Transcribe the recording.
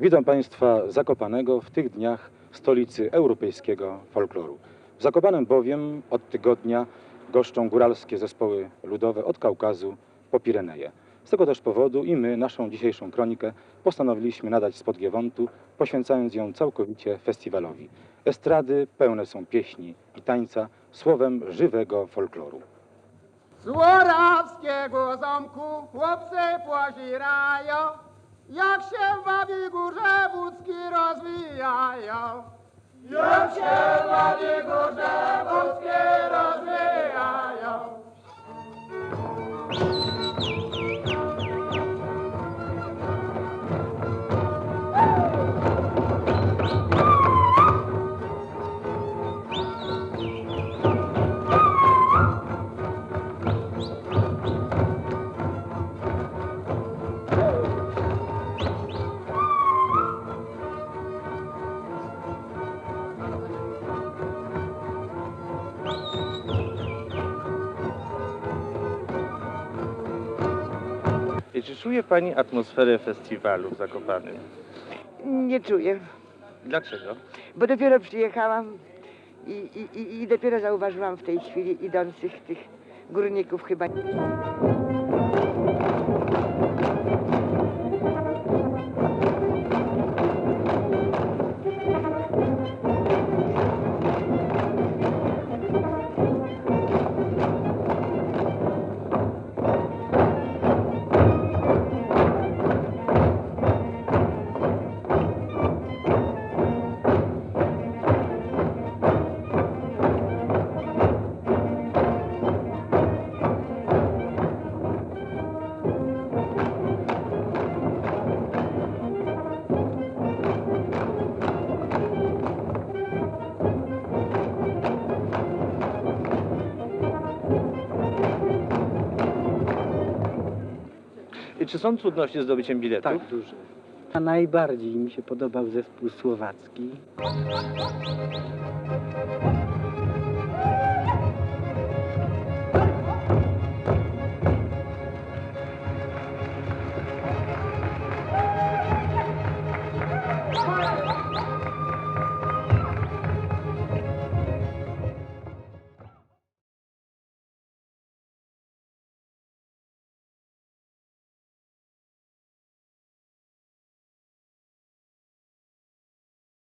Witam Państwa Zakopanego w tych dniach stolicy europejskiego folkloru. W Zakopanem bowiem od tygodnia goszczą góralskie zespoły ludowe od Kaukazu po Pireneje. Z tego też powodu i my naszą dzisiejszą kronikę postanowiliśmy nadać spod Giewontu, poświęcając ją całkowicie festiwalowi. Estrady pełne są pieśni i tańca, słowem żywego folkloru. Z Łorawskiego zamku chłopcy pozirają, jak się w Babi Górze wódzki rozwijają. Jak się w Babi Czy czuje Pani atmosferę festiwalu w Zakopanym? Nie czuję, Dlaczego? bo dopiero przyjechałam i, i, i, i dopiero zauważyłam w tej chwili idących tych górników chyba. Czy są trudności z zdobyciem biletów? Tak, duże. A najbardziej mi się podobał zespół słowacki.